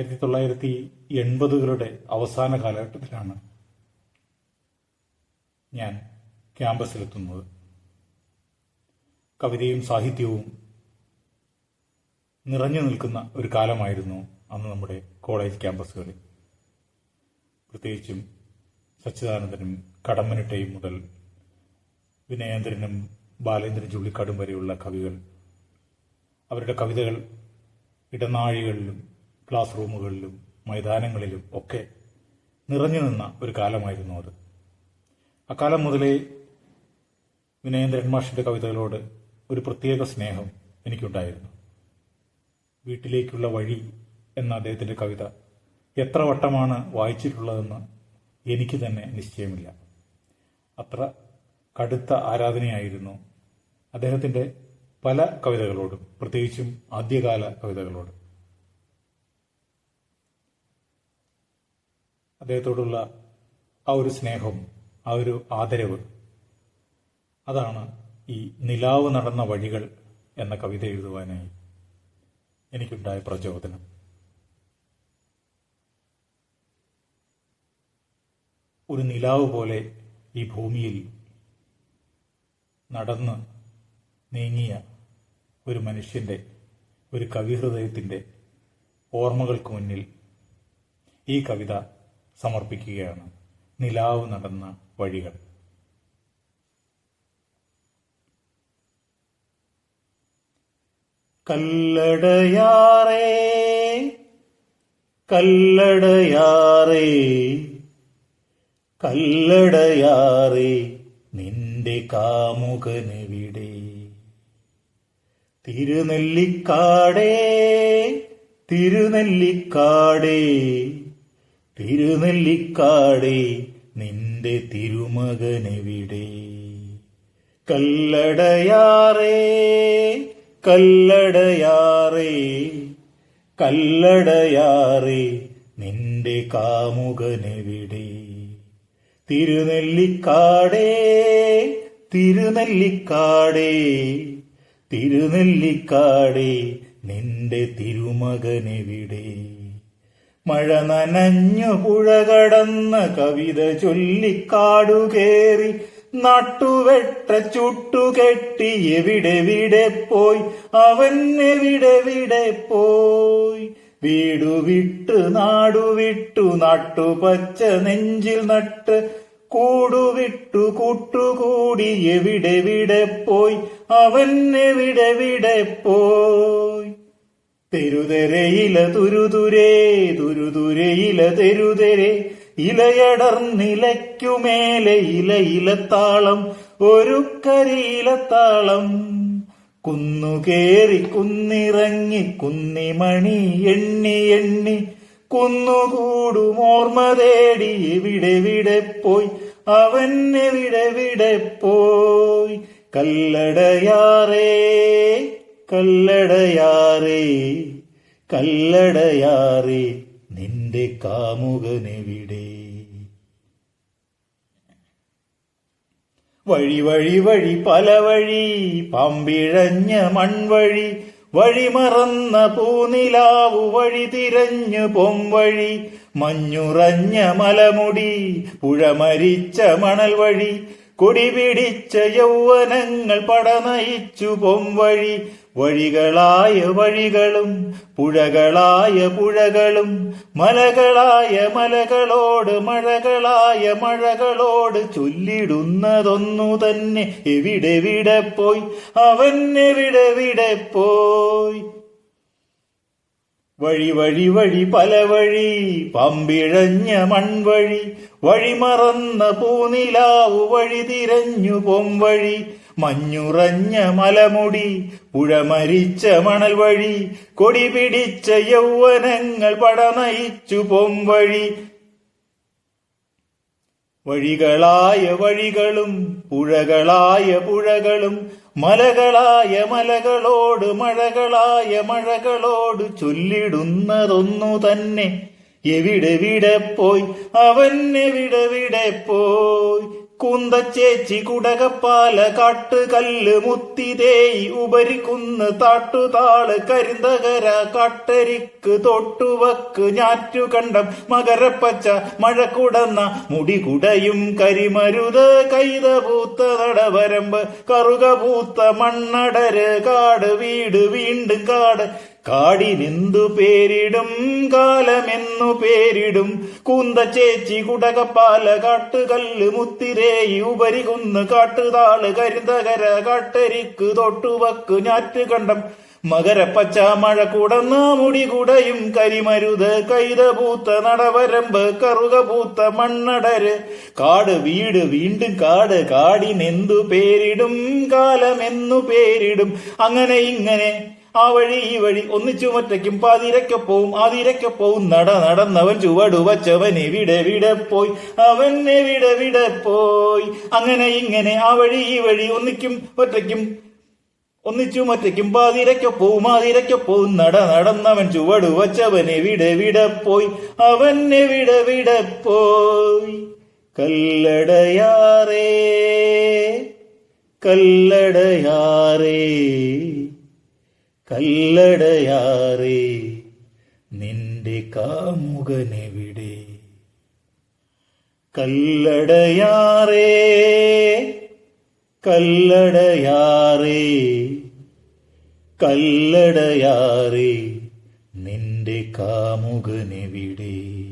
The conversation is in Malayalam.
ആയിരത്തി തൊള്ളായിരത്തി എൺപതുകളുടെ അവസാന കാലഘട്ടത്തിലാണ് ഞാൻ ക്യാമ്പസിലെത്തുന്നത്. കവിതയും സാഹിത്യവും നിറഞ്ഞു നിൽക്കുന്ന ഒരു കാലമായിരുന്നു അന്ന് നമ്മുടെ കോളേജ് ക്യാമ്പസുകളിൽ. പ്രത്യേകിച്ചും സച്ചിദാനന്ദനും കടമ്മനിട്ടയും മുതൽ വിനയേന്ദ്രനും ബാലേന്ദ്രൻ ചുള്ളിക്കാടും വരെയുള്ള കവികൾ. അവരുടെ കവിതകൾ ഇടനാഴികളിലും ക്ലാസ് റൂമുകളിലും മൈതാനങ്ങളിലും ഒക്കെ നിറഞ്ഞു നിന്ന ഒരു കാലമായിരുന്നു അത്. അക്കാലം മുതലേ വിനയേന്ദ്രൻ മാഷിന്റെ കവിതകളോട് ഒരു പ്രത്യേക സ്നേഹം എനിക്കുണ്ടായിരുന്നു. വീട്ടിലേക്കുള്ള വഴി എന്ന അദ്ദേഹത്തിന്റെ കവിത എത്ര വട്ടമാണ് വായിച്ചിട്ടുള്ളതെന്ന് എനിക്ക് തന്നെ നിശ്ചയമില്ല. അത്ര കടുത്ത ആരാധനയായിരുന്നു അദ്ദേഹത്തിന്റെ പല കവിതകളോടും പ്രത്യേകിച്ചും ആദ്യകാല കവിതകളോട്. അദ്ദേഹത്തോടുള്ള ആ ഒരു സ്നേഹം ആ ഒരു ആദരവ്. അതാണ് ഈ നിലാവ് നടന്ന വഴികൾ എന്ന കവിത എഴുതുവാനായി എനിക്കുണ്ടായ പ്രചോദനം. ഒരു നിലാവ് പോലെ ഈ ഭൂമിയിൽ നടന്ന് നീങ്ങിയ ഒരു മനുഷ്യന്റെ ഒരു കവിഹൃദയത്തിന്റെ ഓർമ്മകൾക്ക് മുന്നിൽ ഈ കവിത സമർപ്പിക്കുകയാണ്. നിലാവ് നടന്ന വഴികൾ. കല്ലടയാറേ കല്ലടയാറേ കല്ലടയാറേ നിന്റെ കാമുകനെവിടെ? തിരുനെല്ലിക്കാടേ തിരുനെല്ലിക്കാടേ തിരുനെല്ലിക്കാടേ നിന്റെ തിരുമകനെവിടെ കല്ലടയാറേ കല്ലടയാറേ കല്ലടയാറേ നിന്റെ കാമുകനെവിടെ തിരുനെല്ലിക്കാടേ തിരുനെല്ലിക്കാടേ തിരുനെല്ലിക്കാടേ നിന്റെ തിരുമകനെവിടെ മഴ നനഞ്ഞു പുഴ കടന്ന കവിത ചൊല്ലിക്കാടുകേറി നട്ടുവെട്ട ചുട്ടുകെട്ടി എവിടെ വിടെ പോയി? അവൻ എവിടെ വിടെ പോയി? വീടു വിട്ട് നാടുവിട്ടു നട്ടുപച്ച നെഞ്ചിൽ നട്ട്. കൂടുവിട്ടു കൂട്ടുകൂടി എവിടെ വിടെ പോയി? അവൻ എവിടെ വിടെ പോയി? തെരുതെരയില തുരുതുരേ തുരുതുരയില തെരുതെരെ. ഇലയടർന്നിലയ്ക്കുമേലെ ഇലയിലത്താളം ഒരു കരിയിലത്താളം കുന്നുകേറി കുന്നിറങ്ങി കുന്നിമണി എണ്ണി എണ്ണി കുന്നുകൂടും ഓർമ്മ തേടി എവിടെവിടെ പോയി അവൻ എവിടെവിടെ പോയി. കല്ലടയാറേ കല്ലടയാറേ കല്ലടയാറേ നിന്റെ കാമുകനെവിടെ? വഴി വഴി വഴി പല വഴി പാമ്പിഴഞ്ഞ മൺവഴി വഴി മറന്ന പൂനിലാവു വഴി തിരഞ്ഞു പൊംവഴി മഞ്ഞുറഞ്ഞ മലമുടി പുഴമരിച്ച മണൽ വഴി കൊടി പിടിച്ച യൗവനങ്ങൾ പടനയിച്ചു പൊംവഴി വഴികളായ വഴികളും പുഴകളായ പുഴകളും മലകളായ മലകളോട് മഴകളായ മഴകളോട് ചൊല്ലിടുന്നതൊന്നു തന്നെ എവിടെ എവിടെവിടെ പോയി? അവൻ എവിടെവിടെ പോയി? വഴി വഴി വഴി പല വഴി പമ്പിഴഞ്ഞ മൺവഴി വഴി മറന്ന പൂനിലാവ് വഴി തിരഞ്ഞു പൊംവഴി മഞ്ഞുറഞ്ഞ മലമുടി പുഴ മരിച്ച മണൽ വഴി കൊടി പിടിച്ച യൗവനങ്ങൾ പടനയിച്ചു പൊംവഴി വഴികളായ വഴികളും പുഴകളായ പുഴകളും മലകളായ മലകളോട് മഴകളായ മഴകളോട് ചൊല്ലിടുന്നതൊന്നു തന്നെ. എവിടെ എവിടെവിടെ പോയി അവൻ എവിടെ വിടെ പോയി കുന്തച്ചേച്ചി കുടകപ്പാല കാട്ടുകല്ല് മുത്തിതേയി ഉപരിക്കുന്ന് താട്ടുതാൾ കരിന്തകര കാട്ടരിക്ക് തൊട്ടുവക്ക് ഞാറ്റുകണ്ടം മകരപ്പച്ച മഴക്കുടന്ന മുടികുടയും കരിമരുത് കൈതപൂത്ത തടവരമ്പ് കറുകപൂത്ത കറുക പൂത്ത മണ്ണടര് കാട് വീട് വീണ്ടും കാട് കാടിനെന്തു പേരിടും കാലമെന്നു പേരിടും. കുന്ത ചേച്ചി കുടകപ്പാല കാട്ടുകല്ല് മുത്തിരേയി ഉപരികുന്ന് കാട്ടുതാൾ കരിന്തകര കാട്ടരിക്ക് തൊട്ടുവക്ക് ഞാറ്റുകണ്ടം മകരപ്പച്ച മഴ കുടന്ന മുടി കുടയും കരിമരുത് കൈത പൂത്ത നടവരമ്പ് കറുക പൂത്ത മണ്ണടര്. കാട് വീട് വീണ്ടും കാട് കാടിനെന്തു പേരിടും കാലമെന്നു പേരിടും. അങ്ങനെ ഇങ്ങനെ ആ വഴി ഈ വഴി ഒന്നിച്ചു മറ്റയ്ക്കും ആതിരക്ക പോവും നട നടന്നവൻ ചുവടു വച്ചവൻ എവിടെ വിടെ പോയി. അവൻ എവിടെ വിടെ പോയി. അങ്ങനെ ഇങ്ങനെ ആ വഴി ഈ വഴി ഒന്നിക്കും ഒറ്റയ്ക്കും ഒന്നിച്ചു മറ്റയ്ക്കും ആതിരക്ക പോവും നട നടന്നവൻ ചുവടു വച്ചവൻ എവിടെ വിടെ പോയി. അവൻ എവിടെ വിടെ പോയി. കല്ലടയാറേ കല്ലടയാറേ. കല്ലടയാറേ നിന്റെ കാമുകനെവിടെ? കല്ലടയാറേ കല്ലടയാറേ കല്ലടയാറേ നിന്റെ കാമുകനെവിടെ?